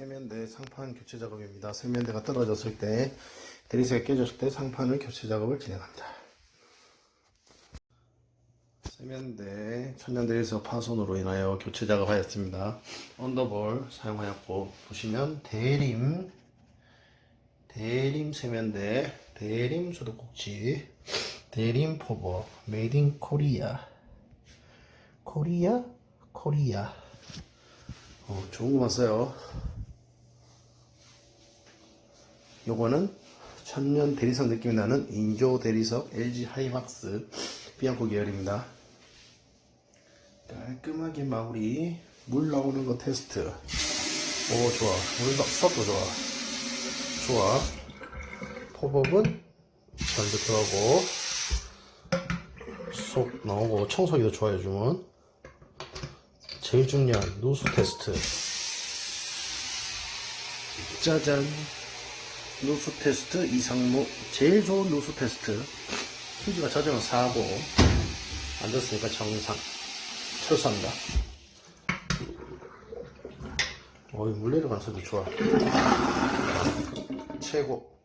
세면대 상판 교체 작업입니다. 세면대가 떨어졌을 때 대리석이 깨졌을 때 상판을 교체 작업을 진행합니다. 세면대 천연 대리석 파손으로 인하여 교체 작업하였습니다. 언더볼 사용하였고 보시면 대림 대림 세면대 대림 수도꼭지 대림 포버 메이드 인 코리아 코리아 코리아 어, 좋은 거만 써요. 요거는 천년 대리석 느낌이 나는 인조 대리석 LG 하이막스 비앙코 계열입니다. 깔끔하게 마무리. 물 나오는 거 테스트. 오 좋아. 물 썩도 좋아. 좋아. 포법은 잘 들어가고 속 나오고 청소기도 좋아요 주문 제일 중요한 누수 테스트. 짜잔 누수 테스트 이상무 제일 좋은 누수 테스트. 휴지가 젖으면 사고 안 젖으니까 정상. 철수합니다. 어이 물 내려가는 소리 좋아. 최고